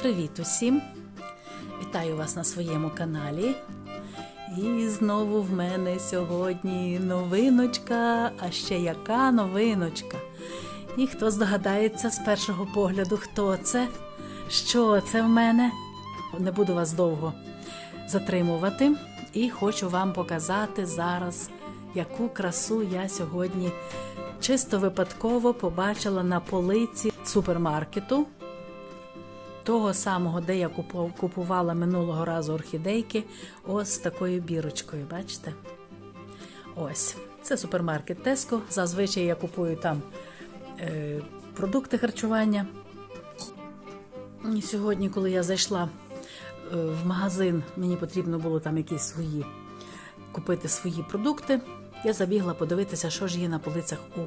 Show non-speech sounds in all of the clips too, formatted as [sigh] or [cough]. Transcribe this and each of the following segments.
Привіт усім! Вітаю вас на своєму каналі. І знову в мене сьогодні новиночка, а ще яка новиночка. І хто здогадається з першого погляду, хто це? Що це в мене? Не буду вас довго затримувати і хочу вам показати зараз, яку красу я сьогодні чисто випадково побачила на полиці супермаркету того самого, де я купувала минулого разу орхідейки, ось з такою бірочкою. Бачите? Ось. Це супермаркет Tesco. Зазвичай я купую там е, продукти харчування. Сьогодні, коли я зайшла е, в магазин, мені потрібно було там якісь свої купити свої продукти. Я забігла подивитися, що ж є на полицях у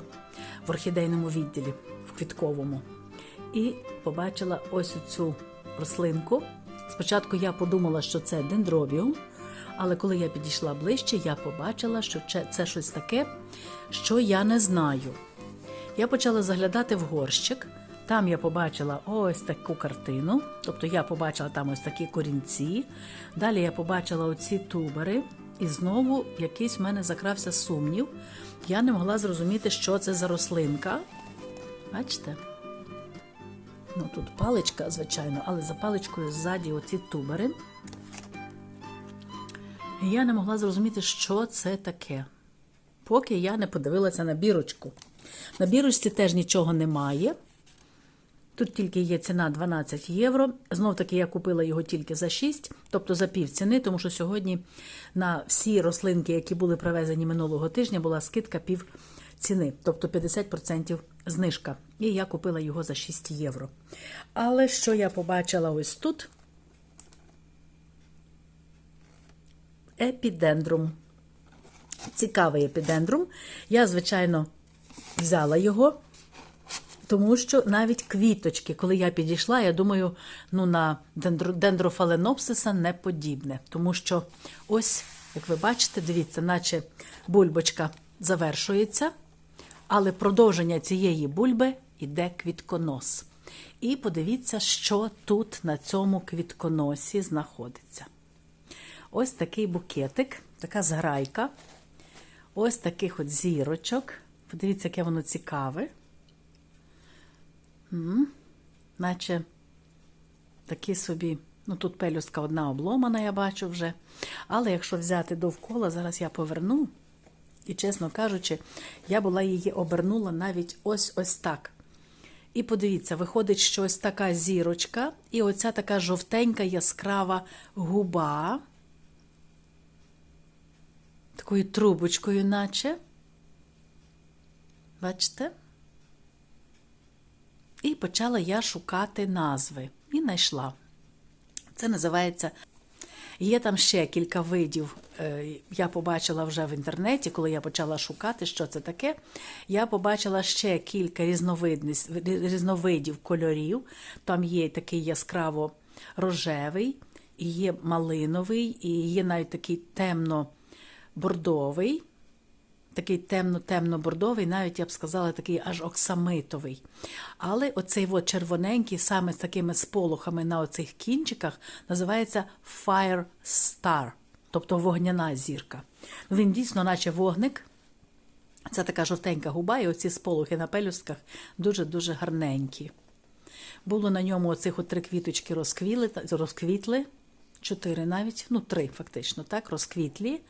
в орхідейному відділі, в квітковому. І побачила ось цю рослинку. Спочатку я подумала, що це дендробіум, але коли я підійшла ближче, я побачила, що це- щось таке, що я не знаю. Я почала заглядати в горщик. Там я побачила ось таку картину. Тобто я побачила там ось такі корінці. Далі я побачила оці тубери, і знову якийсь в мене закрався сумнів. Я не могла зрозуміти, що це за рослинка. Бачите? Ну тут паличка, звичайно, але за паличкою ззаді оці тубери. І я не могла зрозуміти, що це таке поки я не подивилася на бірочку. На бірочці теж нічого немає. Тут тільки є ціна 12 євро. Знов таки я купила його тільки за 6, тобто за пів ціни, тому що сьогодні на всі рослинки, які були привезені минулого тижня, була скидка пів ціни, тобто 50% знижка. І я купила його за 6 євро. Але що я побачила ось тут? Епідендрум цікавий епідендрум. Я, звичайно, взяла його, тому що навіть квіточки, коли я підійшла, я думаю, ну на дендро- дендрофаленопсиса не подібне. Тому що ось, як ви бачите, дивіться, наче бульбочка завершується, але продовження цієї бульби іде квітконос. І подивіться, що тут на цьому квітконосі знаходиться. Ось такий букетик, така зграйка. Ось таких от зірочок. Подивіться, яке воно цікаве. М, Наче такі собі, ну тут пелюстка одна обломана, я бачу вже. Але якщо взяти довкола, зараз я поверну. І, чесно кажучи, я була її обернула навіть ось ось так. І подивіться, виходить, що ось така зірочка, і оця така жовтенька яскрава губа такою трубочкою, наче. Бачите? І почала я шукати назви. І знайшла. Це називається. Є там ще кілька видів. е, Я побачила вже в інтернеті, коли я почала шукати, що це таке. Я побачила ще кілька різновидів кольорів. Там є такий яскраво рожевий, і є малиновий, і є навіть такий темно-бордовий. Такий темно-темно-бордовий, навіть я б сказала, такий аж оксамитовий. Але оцей от червоненький, саме з такими сполохами на оцих кінчиках, називається Fire Star, тобто вогняна зірка. Ну, Він дійсно, наче вогник. Це така жовтенька губа, і оці сполохи на пелюстках дуже-дуже гарненькі. Було на ньому оцих от три квіточки розквіли, розквітли, чотири навіть, ну три фактично, так, розквітлі.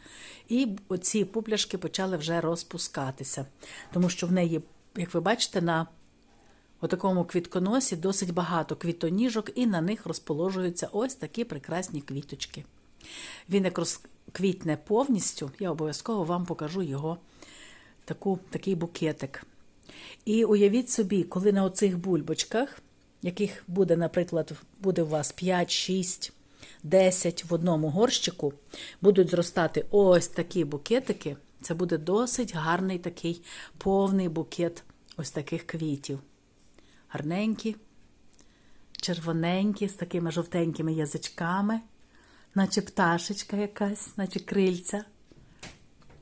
І оці пупляшки почали вже розпускатися. Тому що в неї, як ви бачите, на отакому квітконосі досить багато квітоніжок, і на них розположуються ось такі прекрасні квіточки. Він як розквітне повністю, я обов'язково вам покажу його таку, такий букетик. І уявіть собі, коли на оцих бульбочках, яких буде, наприклад, буде у вас 5, 6, 10 в одному горщику, будуть зростати ось такі букетики, це буде досить гарний такий повний букет ось таких квітів. Гарненькі, червоненькі, з такими жовтенькими язичками, наче пташечка якась, наче крильця.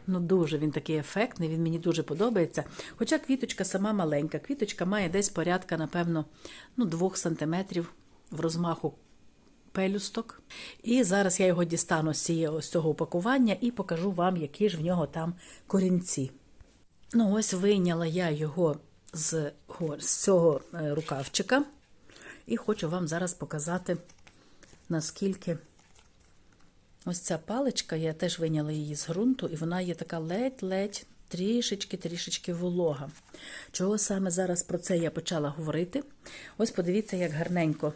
Ну, дуже він такий ефектний, він мені дуже подобається. Хоча квіточка сама маленька. Квіточка має десь порядка, напевно, ну, 2 сантиметрів в розмаху пелюсток. І зараз я його дістану з цього упакування і покажу вам, які ж в нього там корінці. Ну, ось вийняла я його з, з цього е, рукавчика. І хочу вам зараз показати, наскільки ось ця паличка, я теж вийняла її з ґрунту, і вона є така ледь-ледь, трішечки-трішечки волога. Чого саме зараз про це я почала говорити? Ось подивіться, як гарненько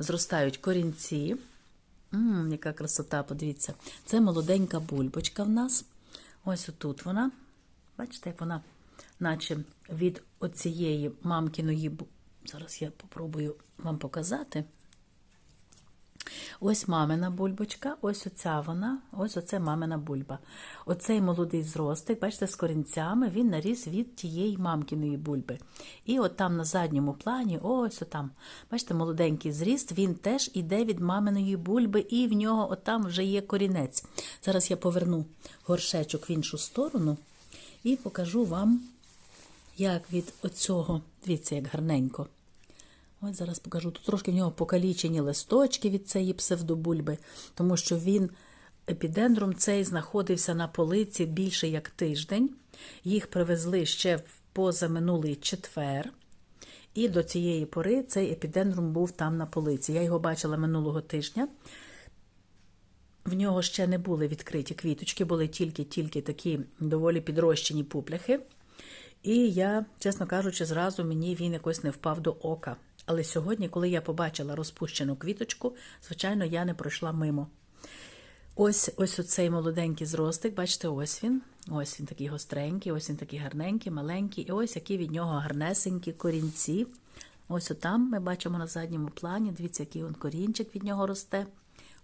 зростають корінці. Ммм, яка красота, подивіться. Це молоденька бульбочка в нас. Ось отут вона. Бачите, як вона, наче від оцієї мамкиної. Зараз я попробую вам показати. Ось мамина бульбочка, ось оця вона, ось оце мамина бульба. Оцей молодий зростик, бачите, з корінцями, він наріс від тієї мамкиної бульби. І от там на задньому плані, ось отам, бачите, молоденький зріст, він теж іде від маминої бульби, і в нього отам вже є корінець. Зараз я поверну горшечок в іншу сторону і покажу вам, як від оцього, дивіться, як гарненько. Ось зараз покажу. Тут трошки в нього покалічені листочки від цієї псевдобульби, тому що він, епідендрум цей знаходився на полиці більше як тиждень. Їх привезли ще позаминулий четвер. І до цієї пори цей епідендрум був там на полиці. Я його бачила минулого тижня. В нього ще не були відкриті квіточки, були тільки-тільки такі доволі підрощені пупляхи. І я, чесно кажучи, зразу мені він якось не впав до ока. Але сьогодні, коли я побачила розпущену квіточку, звичайно, я не пройшла мимо. Ось ось оцей молоденький зростик, бачите, ось він. Ось він такий гостренький, ось він такий гарненький, маленький. І ось які від нього гарнесенькі корінці. Ось отам ми бачимо на задньому плані. Дивіться, який он корінчик від нього росте.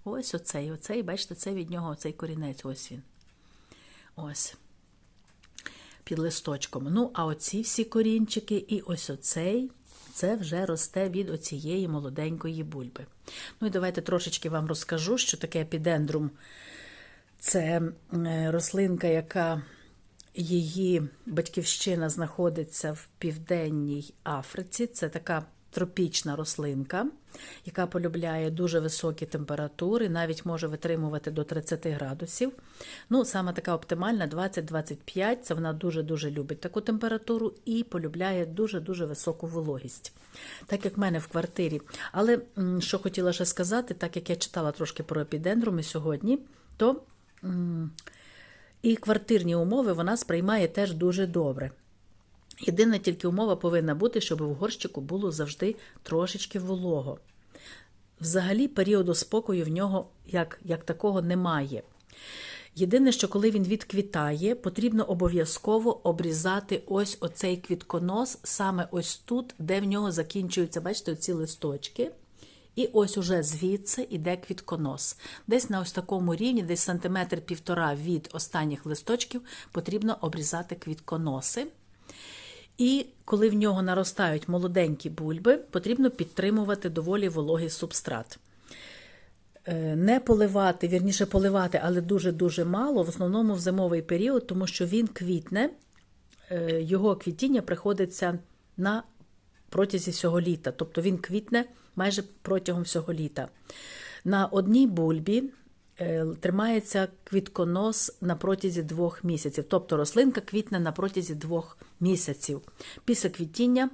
Ось оцей, оцей, бачите, це від нього оцей корінець. Ось він. Ось. Під листочком. Ну, а оці всі корінчики, і ось оцей, це вже росте від оцієї молоденької бульби. Ну і давайте трошечки вам розкажу, що таке епідендрум. Це е, рослинка, яка її батьківщина знаходиться в Південній Африці. Це така тропічна рослинка, яка полюбляє дуже високі температури, навіть може витримувати до 30 градусів. Ну, саме така оптимальна 20-25. Це вона дуже-дуже любить таку температуру і полюбляє дуже-дуже високу вологість. Так як в мене в квартирі. Але що хотіла ще сказати, так як я читала трошки про епідендруми сьогодні, то. і квартирні умови вона сприймає теж дуже добре. Єдина тільки умова повинна бути, щоб в горщику було завжди трошечки волого. Взагалі, періоду спокою в нього як, як такого немає. Єдине, що коли він відквітає, потрібно обов'язково обрізати ось оцей квітконос, саме ось тут, де в нього закінчуються, бачите, оці листочки. І ось уже звідси йде квітконос. Десь на ось такому рівні, десь сантиметр півтора від останніх листочків, потрібно обрізати квітконоси. І коли в нього наростають молоденькі бульби, потрібно підтримувати доволі вологий субстрат. Е, Не поливати, вірніше поливати, але дуже-дуже мало, в основному в зимовий період, тому що він квітне, е, його квітіння приходиться на протязі всього літа. Тобто він квітне майже протягом всього літа. На одній бульбі тримається квітконос на протязі двох місяців. Тобто рослинка квітне на протязі двох місяців. Після квітіння,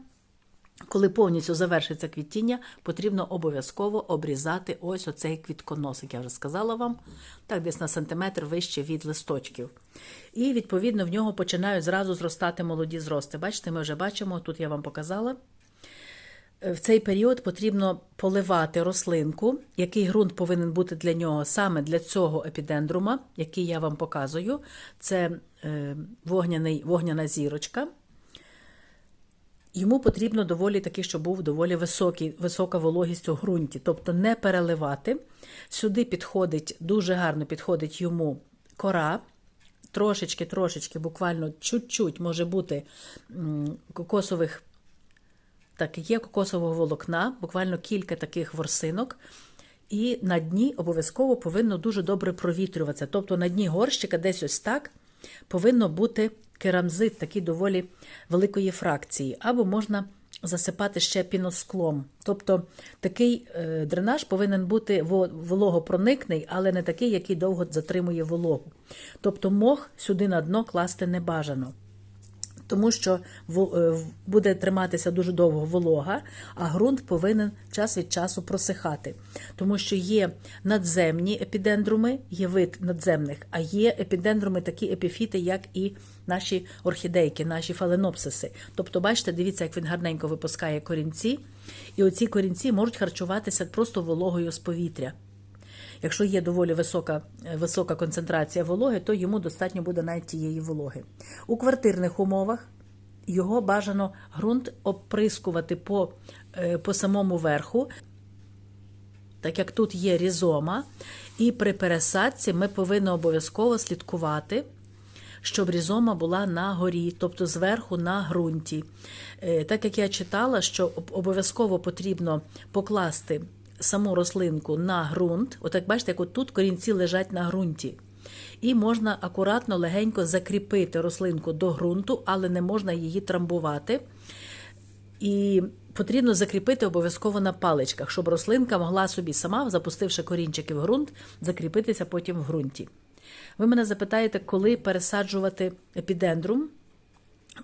коли повністю завершиться квітіння, потрібно обов'язково обрізати ось оцей квітконос, як я вже сказала вам, так десь на сантиметр вище від листочків. І, відповідно, в нього починають зразу зростати молоді зрости. Бачите, ми вже бачимо, тут я вам показала. В цей період потрібно поливати рослинку, який ґрунт повинен бути для нього саме для цього епідендрума, який я вам показую. Це е, вогняний, вогняна зірочка. Йому потрібно доволі таки, щоб був доволі високий, висока вологість у ґрунті, тобто не переливати. Сюди підходить, дуже гарно підходить йому кора. Трошечки, трошечки, буквально чуть-чуть може бути кокосових так, є кокосового волокна, буквально кілька таких ворсинок. І на дні обов'язково повинно дуже добре провітрюватися. Тобто на дні горщика десь ось так повинно бути керамзит, такий доволі великої фракції. Або можна засипати ще піносклом. Тобто такий е, дренаж повинен бути вологопроникний, але не такий, який довго затримує вологу. Тобто мох сюди на дно класти не бажано. Тому що е, буде триматися дуже довго волога, а ґрунт повинен час від часу просихати. Тому що є надземні епідендруми, є вид надземних, а є епідендруми такі епіфіти, як і наші орхідейки, наші фаленопсиси. Тобто, бачите, дивіться, як він гарненько випускає корінці, і оці корінці можуть харчуватися просто вологою з повітря. Якщо є доволі висока, е, висока концентрація вологи, то йому достатньо буде навіть тієї вологи. У квартирних умовах його бажано ґрунт оприскувати по, е, по самому верху, так як тут є різома, і при пересадці ми повинні обов'язково слідкувати. Щоб різома була на горі, тобто зверху на ґрунті. Е, Так як я читала, що обов'язково потрібно покласти саму рослинку на ґрунт, отак бачите, як тут корінці лежать на ґрунті. І можна акуратно, легенько закріпити рослинку до ґрунту, але не можна її трамбувати. І потрібно закріпити обов'язково на паличках, щоб рослинка могла собі сама, запустивши корінчики в ґрунт, закріпитися потім в ґрунті. Ви мене запитаєте, коли пересаджувати епідендрум?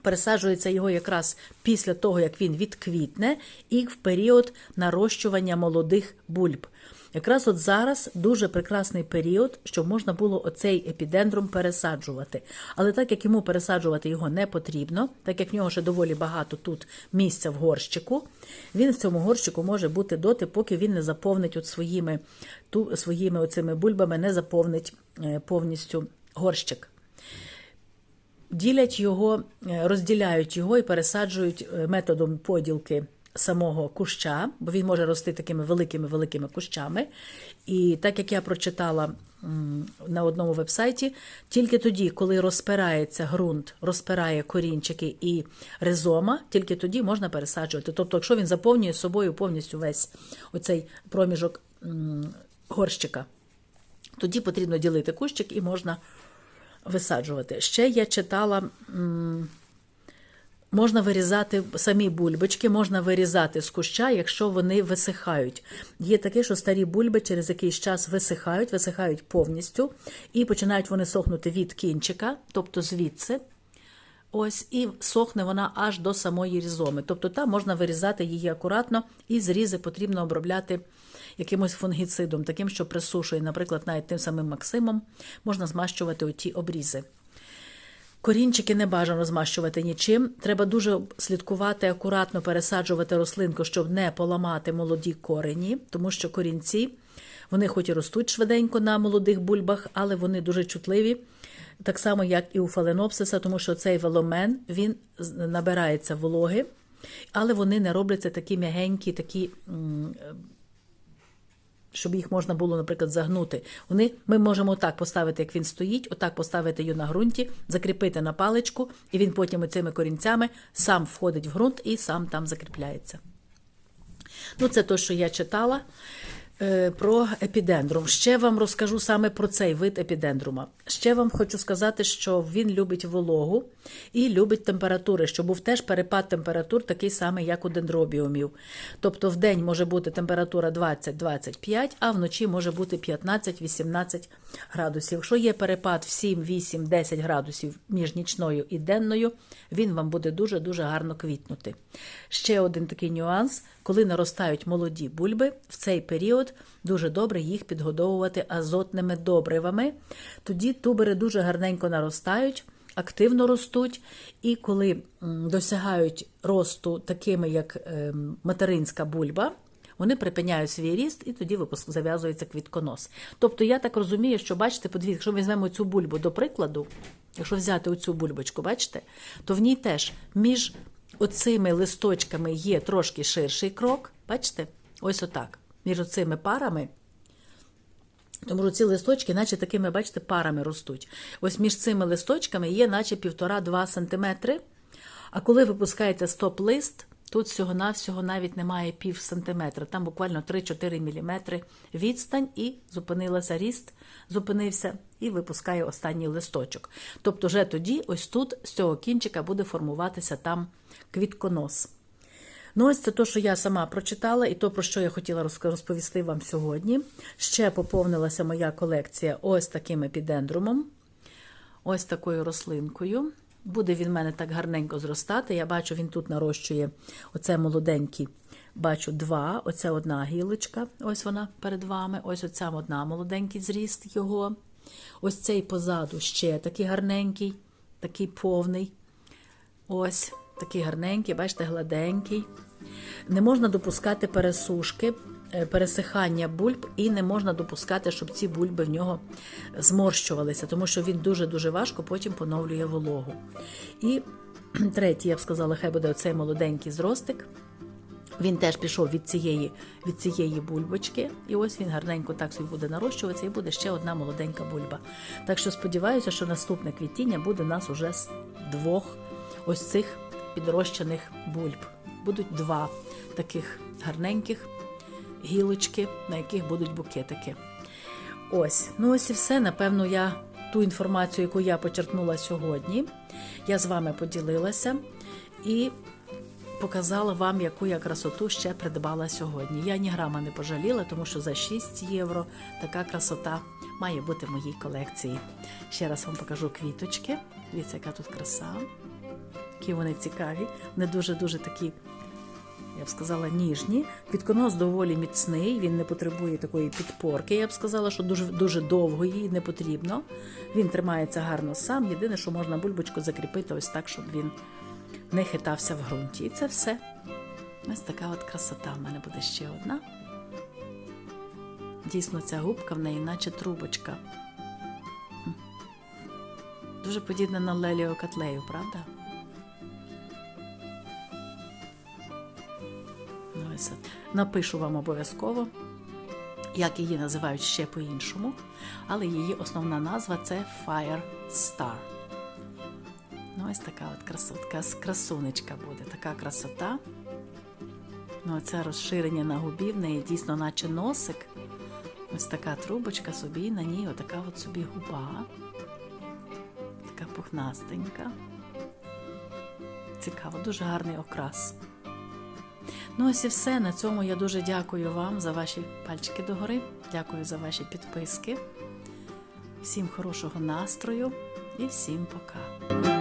Пересаджується його якраз після того, як він відквітне, і в період нарощування молодих бульб. Якраз от зараз дуже прекрасний період, щоб можна було оцей епідендрум пересаджувати. Але так як йому пересаджувати його не потрібно, так як в нього ще доволі багато тут місця в горщику, він в цьому горщику може бути доти, поки він не заповнить от своїми, ту, своїми оцими бульбами, не заповнить е, повністю горщик ділять його, е, розділяють його і пересаджують е, методом поділки самого куща, бо він може рости такими великими-великими кущами. І так як я прочитала на одному вебсайті, тільки тоді, коли розпирається ґрунт, розпирає корінчики і ризома, тільки тоді можна пересаджувати. Тобто, якщо він заповнює собою повністю весь оцей проміжок горщика, тоді потрібно ділити кущик і можна висаджувати. Ще я читала, можна вирізати самі бульбочки, можна вирізати з куща, якщо вони висихають. Є таке, що старі бульби через якийсь час висихають, висихають повністю, і починають вони сохнути від кінчика, тобто звідси. Ось і сохне вона аж до самої різоми. Тобто там можна вирізати її акуратно, і зрізи потрібно обробляти якимось фунгіцидом, таким, що присушує, наприклад, навіть тим самим Максимом, можна змащувати оті обрізи. Корінчики не бажано змащувати нічим. Треба дуже слідкувати, акуратно пересаджувати рослинку, щоб не поламати молоді корені, тому що корінці, вони хоч і ростуть швиденько на молодих бульбах, але вони дуже чутливі, так само, як і у фаленопсиса, тому що цей веломен він набирається вологи, але вони не робляться такі м'ягенькі, такі. Щоб їх можна було, наприклад, загнути. Вони, ми можемо отак поставити, як він стоїть, отак поставити його на ґрунті, закріпити на паличку, і він потім цими корінцями сам входить в ґрунт і сам там закріпляється. Ну, це те, що я читала про епідендрум. Ще вам розкажу саме про цей вид епідендрума. Ще вам хочу сказати, що він любить вологу і любить температури, що був теж перепад температур такий самий, як у дендробіумів. Тобто в день може бути температура 20-25, а вночі може бути 15-18 градусів. Якщо є перепад в 7, 8, 10 градусів між нічною і денною, він вам буде дуже-дуже гарно квітнути. Ще один такий нюанс, коли наростають молоді бульби, в цей період дуже добре їх підгодовувати азотними добривами. Тоді тубери дуже гарненько наростають, активно ростуть, і коли досягають росту такими, як ем, материнська бульба, вони припиняють свій ріст і тоді зав'язується квітконос. Тобто я так розумію, що бачите, подивіться, якщо ми візьмемо цю бульбу до прикладу, якщо взяти оцю бульбочку, бачите, то в ній теж між оцими листочками є трошки ширший крок. Бачите? Ось отак. Між оцими парами. Тому що ці листочки, наче такими, бачите, парами ростуть. Ось між цими листочками є, наче 1,5-2 см. А коли випускається стоп-лист, тут всього-навсього навіть немає пів сантиметра. Там буквально 3-4 мм відстань і зупинилася ріст, зупинився і випускає останній листочок. Тобто, вже тоді, ось тут, з цього кінчика, буде формуватися там квітконос. Ну, ось це те, що я сама прочитала, і то, про що я хотіла розповісти вам сьогодні. Ще поповнилася моя колекція ось таким епідендрумом, ось такою рослинкою. Буде він в мене так гарненько зростати. Я бачу, він тут нарощує оце молоденький. Бачу два. Оце одна гілочка, ось вона перед вами. Ось оця одна молоденький зріст його. Ось цей позаду ще такий гарненький, такий повний. Ось такий гарненький, бачите, гладенький. Не можна допускати пересушки, е, пересихання бульб, і не можна допускати, щоб ці бульби в нього зморщувалися, тому що він дуже-дуже важко потім поновлює вологу. І [clears throat] третій, я б сказала, хай буде оцей молоденький зростик. Він теж пішов від цієї, від цієї бульбочки, і ось він гарненько так собі буде нарощуватися, і буде ще одна молоденька бульба. Так що сподіваюся, що наступне квітіння буде у нас уже з двох ось цих підрощених бульб. Будуть два таких гарненьких гілочки, на яких будуть букетики. Ось, ну ось і все. Напевно, я ту інформацію, яку я почерпнула сьогодні, я з вами поділилася і показала вам, яку я красоту ще придбала сьогодні. Я ні грама не пожаліла, тому що за 6 євро така красота має бути в моїй колекції. Ще раз вам покажу квіточки. Дивіться, яка тут краса. Які вони цікаві. Вони дуже-дуже такі я б сказала, ніжні. Квітконос доволі міцний, він не потребує такої підпорки. Я б сказала, що дуже дуже довго їй не потрібно. Він тримається гарно сам. Єдине, що можна бульбочку закріпити ось так, щоб він не хитався в ґрунті. І це все. Ось така от красота. В мене буде ще одна. Дійсно, ця губка в неї, наче трубочка. Дуже подібна на Леліо Котлею, правда? Напишу вам обов'язково, як її називають ще по-іншому, але її основна назва це Fire Star. Ну, ось така от красотка, красунечка буде, така красота. Ну, це розширення на губі, в неї дійсно, наче носик. Ось така трубочка собі, на ній отака от собі губа. Така пухнастенька. Цікаво, дуже гарний окрас. Ну, ось і все. На цьому я дуже дякую вам за ваші пальчики догори. Дякую за ваші підписки. Всім хорошого настрою і всім пока.